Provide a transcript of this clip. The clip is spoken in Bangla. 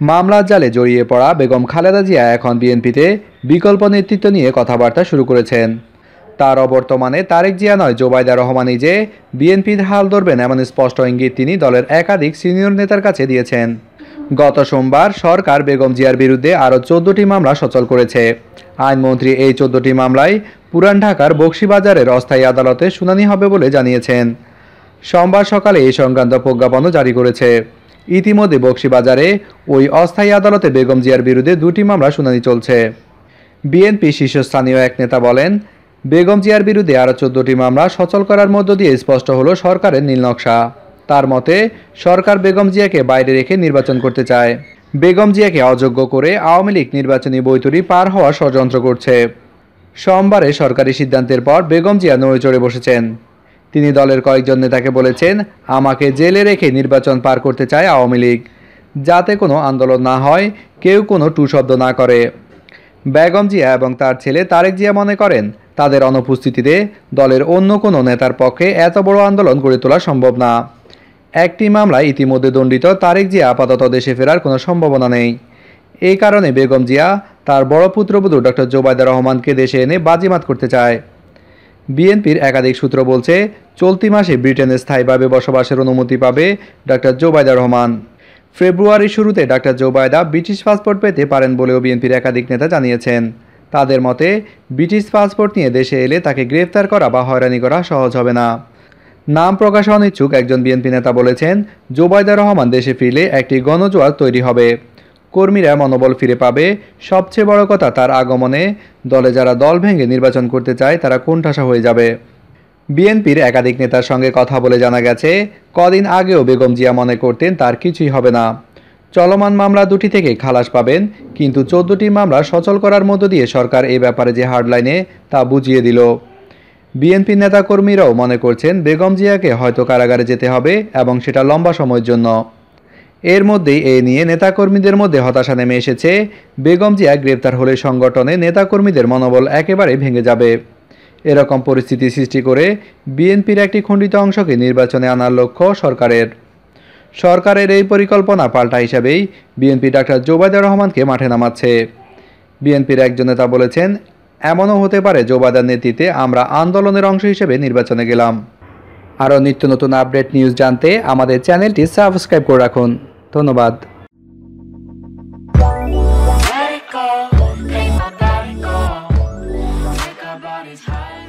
মামলার জালে জড়িয়ে পড়া বেগম খালেদা জিয়া এখন বিএনপিতে বিকল্প নেতৃত্ব নিয়ে কথাবার্তা শুরু করেছেন। তার অবর্তমানে তারেক জিয়া নয়, জোবাইদা রহমানই যে বিএনপির হাল ধরবেন এমন স্পষ্ট ইঙ্গিত তিনি দলের একাধিক সিনিয়র নেতার কাছে দিয়েছেন। গত সোমবার সরকার বেগম জিয়ার বিরুদ্ধে আরও চোদ্দটি মামলা সচল করেছে। আইনমন্ত্রী এই চোদ্দটি মামলায় পুরান ঢাকার বক্সিবাজারের অস্থায়ী আদালতে শুনানি হবে বলে জানিয়েছেন। সোমবার সকালে এই সংক্রান্ত প্রজ্ঞাপনও জারি করেছে। ইতিমধ্যে বক্সিবাজারে ওই অস্থায়ী আদালতে বেগম জিয়ার বিরুদ্ধে দুটি মামলা শুনানি চলছে। বিএনপি শীর্ষস্থানীয় এক নেতা বলেন, বেগম জিয়ার বিরুদ্ধে আরও চোদ্দটি মামলা সচল করার মধ্য দিয়ে স্পষ্ট হলো সরকারের নীলনকশা তার মতে, সরকার বেগম জিয়াকে বাইরে রেখে নির্বাচন করতে চায়। বেগম জিয়াকে অযোগ্য করে আওয়ামী লীগ নির্বাচনী বৈতরী পার হওয়ার ষড়যন্ত্র করছে। সোমবারে সরকারি সিদ্ধান্তের পর বেগম জিয়া নড়ে চড়ে বসেছেন। তিনি দলের কয়েকজন নেতাকে বলেছেন, আমাকে জেলে রেখে নির্বাচন পার করতে চায় আওয়ামী লীগ। যাতে কোনো আন্দোলন না হয়, কেউ কোনো টু শব্দ না করে। বেগম জিয়া এবং তার ছেলে তারেক জিয়া মনে করেন, তাদের অনুপস্থিতিতে দলের অন্য কোনো নেতার পক্ষে এত বড় আন্দোলন গড়ে তোলা সম্ভব না। একটি মামলায় ইতিমধ্যে দণ্ডিত তারেক জিয়া আপাতত দেশে ফেরার কোনো সম্ভাবনা নেই। এই কারণে বেগম জিয়া তার বড় পুত্রবধূ ডক্টর জোবায়দা রহমানকে দেশে এনে বাজিমাত করতে চায়। বিএনপির একাধিক সূত্র বলছে, চলতি মাসে ব্রিটেনে স্থায়ীভাবে বসবাসের অনুমতি পাবে ডক্টর জোবায়দা রহমান। ফেব্রুয়ারির শুরুতে ডক্টর জোবায়দা ব্রিটিশ পাসপোর্ট পেতে পারেন বলেও বিএনপির একাধিক নেতা জানিয়েছেন। তাদের মতে, ব্রিটিশ পাসপোর্ট নিয়ে দেশে এলে তাকে গ্রেফতার করা বা হয়রানি করা সহজ হবে না। নাম প্রকাশে অনিচ্ছুক একজন বিএনপি নেতা বলেছেন, জোবায়দা রহমান দেশে ফিরলে একটি গণজোয়ার তৈরি হবে। কর্মীরা মনোবল ফিরে পাবে। সবচেয়ে বড় কথা তার আগমনে দলে যারা দল ভেঙে নির্বাচন করতে চায়, তারা কোণঠাসা হয়ে যাবে। বিএনপির একাধিক নেতার সঙ্গে কথা বলে জানা গেছে, কদিন আগেও বেগম জিয়া মনে করতেন তার কিছুই হবে না। চলমান মামলা দুটি থেকে খালাস পাবেন, কিন্তু চোদ্দটি মামলা সচল করার মধ্য দিয়ে সরকার এ ব্যাপারে যে হার্ডলাইনে তা বুঝিয়ে দিল। বিএনপি নেতাকর্মীরাও মনে করছেন, বেগম জিয়াকে হয়তো কারাগারে যেতে হবে এবং সেটা লম্বা সময়ের জন্য। এর মধ্যেই এ নিয়ে নেতাকর্মীদের মধ্যে হতাশা নেমে এসেছে। বেগম জিয়া গ্রেপ্তার হলে সংগঠনে নেতাকর্মীদের মনোবল একেবারে ভেঙে যাবে। এরকম পরিস্থিতি সৃষ্টি করে বিএনপির একটি খণ্ডিত অংশকে নির্বাচনে আনার লক্ষ্য সরকারের। সরকারের এই পরিকল্পনা পাল্টা হিসাবেই বিএনপি ডাক্তার জোবায়দা রহমানকে মাঠে নামাচ্ছে। বিএনপির একজন নেতা বলেছেন, এমনও হতে পারে জোবায়দার নেতৃত্বে আমরা আন্দোলনের অংশ হিসেবে নির্বাচনে গেলাম। আরও নিত্য নতুন আপডেট নিউজ জানতে আমাদের চ্যানেলটি সাবস্ক্রাইব করে রাখুন। ধন্যবাদ Let it go, ain't my body go. Make our bodies higher and higher.